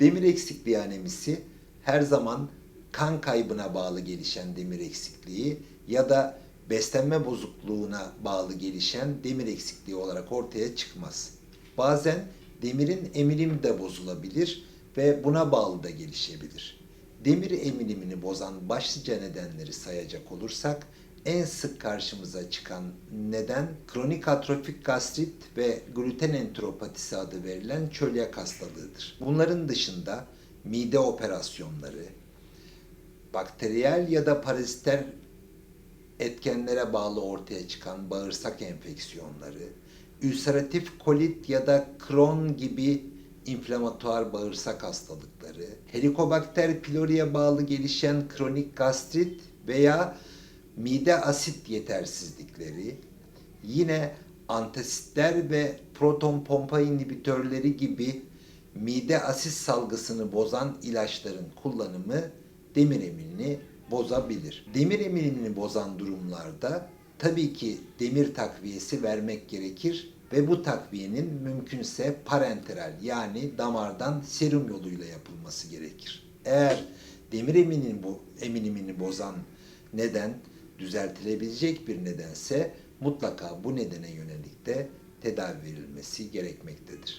Demir eksikliği anemisi her zaman kan kaybına bağlı gelişen demir eksikliği ya da beslenme bozukluğuna bağlı gelişen demir eksikliği olarak ortaya çıkmaz. Bazen demirin eminimi de bozulabilir ve buna bağlı da gelişebilir. Demir eminimini bozan başlıca nedenleri sayacak olursak en sık karşımıza çıkan neden kronik atrofik gastrit ve gluten enteropatisi adı verilen çölyak hastalığıdır. Bunların dışında mide operasyonları, bakteriyel ya da paraziter etkenlere bağlı ortaya çıkan bağırsak enfeksiyonları, ülseratif kolit ya da Crohn gibi inflamatuar bağırsak hastalıkları, Helicobacter pylori'ye bağlı gelişen kronik gastrit veya mide asit yetersizlikleri, yine antasitler ve proton pompa inhibitörleri gibi mide asit salgısını bozan ilaçların kullanımı demir eminini bozabilir. Demir eminimini bozan durumlarda tabii ki demir takviyesi vermek gerekir ve bu takviyenin mümkünse parenteral yani damardan serum yoluyla yapılması gerekir. Eğer demir eminini, bu, eminimini bozan neden düzeltilebilecek bir nedense mutlaka bu nedene yönelik de tedavi verilmesi gerekmektedir.